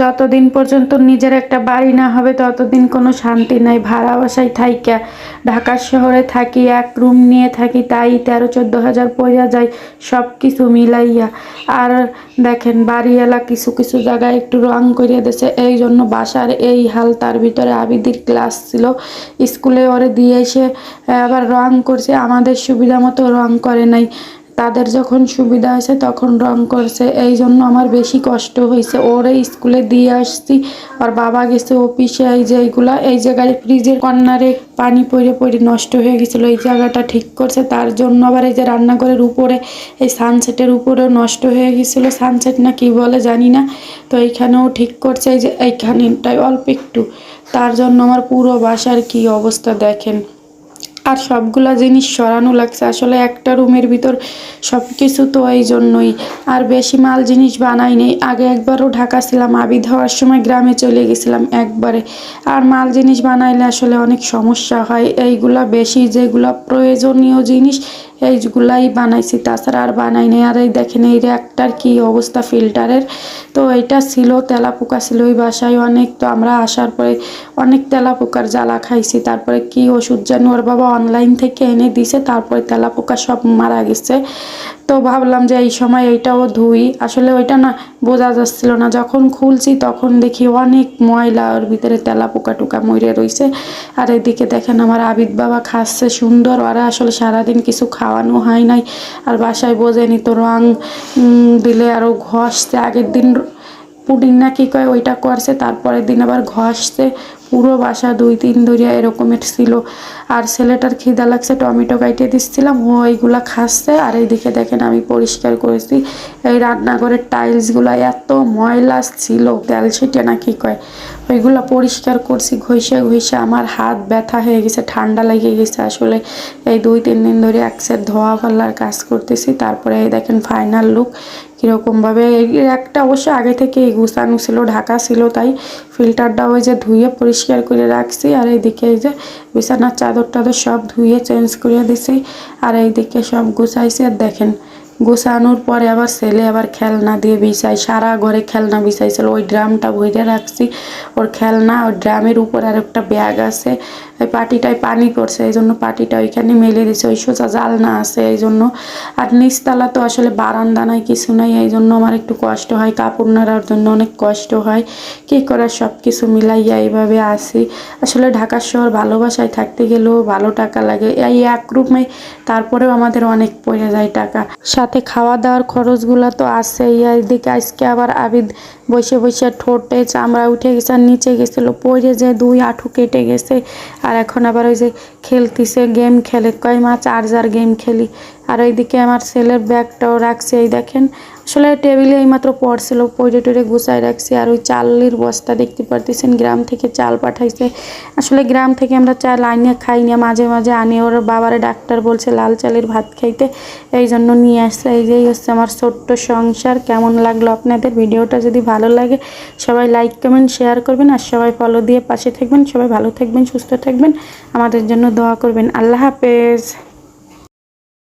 যতদিন পর্যন্ত নিজের একটা বাড়ি না হবে, ততদিন কোনো শান্তি নাই। ভাড়া বাসায় থাইকা, ঢাকা শহরে থাকি, এক রুম নিয়ে থাকি, তাই তেরো, চোদ্দ হাজার পয়সা যায় সব কিছু মিলাইয়া। আর দেখেন, বাড়িওয়ালা কিছু কিছু জায়গায় একটু রং করিয়ে দিয়েছে এই জন্য বাসার এই হাল তার ভিতরে আবিদির ক্লাস ছিল। স্কুলে ওরে দিয়ে এসে আবার রং করছে, আমাদের সুবিধা মতো রং করে নাই। তাদের যখন সুবিধা হয়েছে তখন রং করছে। এই জন্য আমার বেশি কষ্ট হয়েছে। ওরে স্কুলে দিয়ে আসছি। আর বাবা গেছে অফিসে এই যে এইগুলা। এই জায়গায় ফ্রিজের কর্নারে পানি পড়ে পড়ে নষ্ট হয়ে গেছিল। এই জায়গাটা ঠিক করছে। তার জন্য আবার এই যে রান্নাঘরের উপরে, এই সানসেটের উপরেও নষ্ট হয়ে গেছিল। সানসেট না কি বলে জানি না। তো এইখানেও ঠিক করছে। এই যে এইখানটায় অল্প একটু। তার জন্য আমার পুরো বাসার কি অবস্থা দেখেন। আর সবগুলা জিনিস সরানো লাগছে। আসলে একটা রুমের ভিতর সব কিছু তো এই জন্যই। আর বেশি মাল জিনিস বানাই নেই। আগে একবারও ঢাকা ছিলাম, আবিদ হওয়ার সময় গ্রামে চলে গেছিলাম একবারে। আর মাল জিনিস বানাইলে আসলে অনেক সমস্যা হয়। এইগুলা বেশি যেগুলা প্রয়োজনীয় জিনিস এইগুলাই বানাইছি, তাছাড়া আর বানাই নেই। আর এই দেখেন, এই রেক্টার কি অবস্থা ফিল্টারের তো এটা ছিল তেলা পোকা ছিল ওই বাসায় অনেক। তো আমরা আসার পরে অনেক তেলা পোকার জ্বালা খাইছি। তারপরে কি ওষুধ জানি, ওর বাবা অনলাইন থেকে এনে দিছে, তারপরে তেলা পোকা সব মারা গেছে। তো ভাবলাম যে এই সময় এইটাও ধুই। আসলে ওইটা না, বোঝা যাচ্ছিল না। যখন খুলছি তখন দেখি অনেক ময়লা, ওর ভিতরে তেলা পোকা টোকা মরে রইছে। আর এদিকে দেখেন আমার আবিদ বাবা খাচ্ছে সুন্দর। ওরা আসলে সারাদিন কিছু খাওয়ানো হয় নাই। আর বাসায় বোঝেনি তো রং দিলে আরও ঘষছে। আগের দিন পুডিং না কি কয়, ওইটা করছে। তারপরের দিন আবার ঘষছে। পুরো বাসা দুই তিন ধরিয়া এরকমের ছিল। আর ছেলেটার খিদা লাগছে, টমেটো কাইটে দিচ্ছিলাম, ও এইগুলা খাচ্ছে। আর এইদিকে দেখেন আমি পরিষ্কার করেছি, এই রান্নাঘরের টাইলসগুলো এত ময়লা ছিল তেল ছিটে না কি কয়। ওইগুলো পরিষ্কার করছি, ঘষে ঘষে আমার হাত ব্যথা হয়ে গেছে, ঠান্ডা লেগে গেছে। আসলে এই দুই, তিন দিন ধরে এক সেট ধোয়া পাল্লার কাজ করতেছি, তারপরে এই দেখেন ফাইনাল লুক কীরকমভাবে একটা অবশ্য আগে থেকে গুছানো ছিল, ঢাকা ছিল তাই ফিল্টারটা ওই যে ধুয়ে পরিষ্কার করে রাখছি, আর এইদিকে এই যে বিছানার চাদর টাদর সব ধুয়ে চেঞ্জ করে দিছি, আর এইদিকে সব গুছাইছি, আর দেখেন গোছানোর পরে আবার ছেলে আবার খেলনা দিয়ে বিছাই সারা ঘরে খেলনা বিছাইছিল। ওই ড্রামটা ভরে রাখছি, ওর খেলনা, ওই ড্রামের উপর আর একটা ব্যাগ আছে ওই পাটিটায় পানি করছে এই জন্য পাটিটা ওইখানে মেলে দিছে, ওই সোজা জালনা আছে এই জন্য। আর নিচতলা তো আসলে বারান্দা নাই, কিছু নাই, এই জন্য আমার একটু কষ্ট হয়, কাপড় নাড়ার জন্য অনেক কষ্ট হয়। কী করার সব কিছু মিলাইয়া এইভাবে আসি আসলে ঢাকা শহর ভালোবাসায় থাকতে গেলেও ভালো টাকা লাগে। এই এক রুমে তারপরেও আমাদের অনেক পড়ে যায় টাকা। সাথে খাওয়া দাওয়ার খরচগুলো তো আছেই, আর এদিকে আজকে আবার আবিদ বসে বসে ঠোঁটে চামড়া উঠে গেছে, আর নিচে গেছিল, পড়ে যে দুই আঁঠু কেটে গেছে। আর এখন আবার ওই যে খেলতিছে গেম খেলে। কয় মা চার্জার গেম খেলি। আর এইদিকে আমার ছেলের ব্যাগটাও রাখছে, এই দেখেন। আসলে টেবিলে এই এইমাত্র পড়ছিল পড়ে টড়ে গুছাই রাখছি। আর ওই চালের বস্তা দেখতে পারতেছেন, গ্রাম থেকে চাল পাঠাইছে। আসলে গ্রাম থেকে আমরা চাল আনিয়ে খাই না, মাঝে মাঝে আনি। ওর বাবারে ডাক্তার বলছে, লাল চালের ভাত খাইতে। এই জন্য নিয়ে আসছে। এই যেই হচ্ছে আমার ছোট্ট সংসার। কেমন লাগল আপনাদের? ভিডিওটা যদি ভালো লাগে, সবাই লাইক কমেন্ট শেয়ার করবেন। আর সবাই ফলো দিয়ে পাশে থাকবেন। সবাই ভালো থাকবেন, সুস্থ থাকবেন। আমাদের জন্য দোয়া করবেন। আল্লাহ হাফেজ।